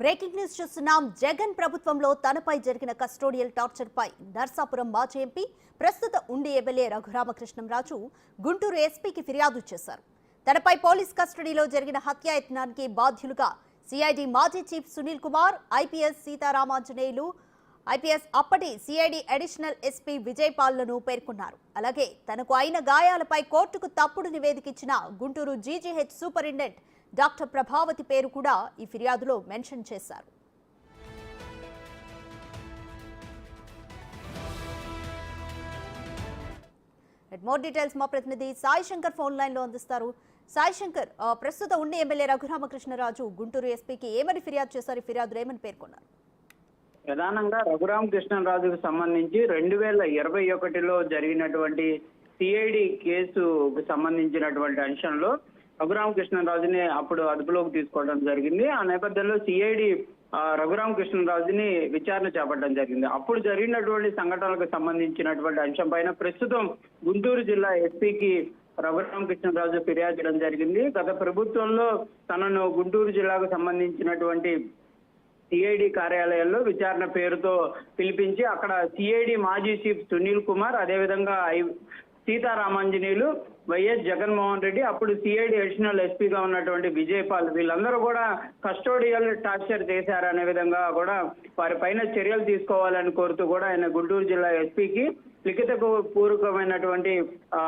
Breaking news చూస్తున్నాం. జగన్ ప్రభుత్వంలో తనపై జరిగిన కస్టోడియల్ టార్చర్ పై నర్సాపురం మాజీ ఎంపీ ప్రస్తుత ఉండి ఎమ్మెల్యే రఘురామకృష్ణంరాజు గుంటూరు ఎస్పీకి ఫిర్యాదు చేశారు. తనపై పోలీస్ కస్టడీలో జరిగిన హత్యాయత్నానికి బాధ్యులుగా సిఐడి మాజీ chief Sunil Kumar IPS Sitaramanjaneyulu IPS అప్పటి సిఐడి అడిషనల్ ఎస్పీ విజయ్ పాల్లను పేర్కొన్నారు. అలాగే తనకు అయిన గాయాలపై కోర్టుకు తప్పుడు నివేదిక ఇచ్చిన Guntur GGH superintendent doctor Prabhavati పేరు కూడా ఈ ఫిర్యాదులో మెన్షన్ చేశారు. మోర్ డీటెయిల్స్ మా ప్రతినిధి సాయి శంకర్ ఫోన్ లైన్లో అందిస్తారు. సాయి శంకర్ ఆ, ప్రస్తుత ఉండి ఎమ్మెల్యే రఘురామకృష్ణరాజు గుంటూరు ఎస్పీకి ఏమని ఫిర్యాదు చేశారు? ఈ ఫిర్యాదులో ఏమని పేర్కొన్నారు? ప్రధానంగా రఘురామకృష్ణరాజుకు సంబంధించి రెండు వేల ఇరవై ఒకటిలో జరిగినటువంటి సిఐడి కేసుకు సంబంధించినటువంటి అంశంలో రఘురామకృష్ణరాజుని అప్పుడు అదుపులోకి తీసుకోవడం జరిగింది. ఆ నేపథ్యంలో సిఐడి రఘురామకృష్ణరాజుని విచారణ చేపట్టడం జరిగింది. అప్పుడు జరిగినటువంటి సంఘటనలకు సంబంధించినటువంటి అంశం పైన ప్రస్తుతం గుంటూరు జిల్లా ఎస్పీకి రఘురామకృష్ణరాజు ఫిర్యాదు చేయడం జరిగింది. గత ప్రభుత్వంలో తనను గుంటూరు జిల్లాకు సంబంధించినటువంటి సిఐడి కార్యాలయంలో విచారణ పేరుతో పిలిపించి అక్కడ సిఐడి మాజీ చీఫ్ సునీల్ కుమార్ అదేవిధంగా సీతారామాంజనేయులు వైఎస్ జగన్మోహన్ రెడ్డి అప్పుడు సిఐడి అడిషనల్ ఎస్పీగా ఉన్నటువంటి విజయపాల్ వీళ్ళందరూ కూడా కస్టోడియల్ టార్చర్ చేశారనే విధంగా కూడా వారి పైన చర్యలు తీసుకోవాలని కోరుతూ కూడా ఆయన గుంటూరు జిల్లా ఎస్పీకి లిఖిత పూర్వకమైనటువంటి ఆ,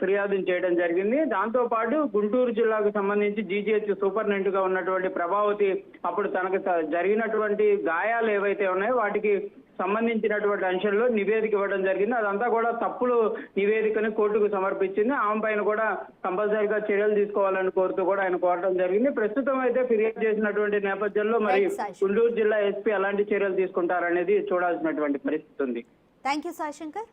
ఫిర్యాదును చేయడం జరిగింది. దాంతో పాటు గుంటూరు జిల్లాకు సంబంధించి జీజీహెచ్ సూపరింటెండెంట్గా ఉన్నటువంటి ప్రభావతి అప్పుడు తనకు జరిగినటువంటి గాయాలు ఏవైతే ఉన్నాయో వాటికి సంబంధించినటువంటి అంశంలో నివేదిక ఇవ్వడం జరిగింది. అదంతా కూడా తప్పులు నివేదికని కోర్టుకు సమర్పించింది. ఆమె పైన కూడా కంపల్సరీగా చర్యలు తీసుకోవాలని కోరుతూ కూడా ఆయన కోరడం జరిగింది. ప్రస్తుతం అయితే ఫిర్యాదు చేసినటువంటి నేపథ్యంలో మరి. గుంటూరు జిల్లా ఎస్పీ ఎలాంటి చర్యలు తీసుకుంటారనేది చూడాల్సినటువంటి పరిస్థితి ఉంది. Thank you Sai Shankar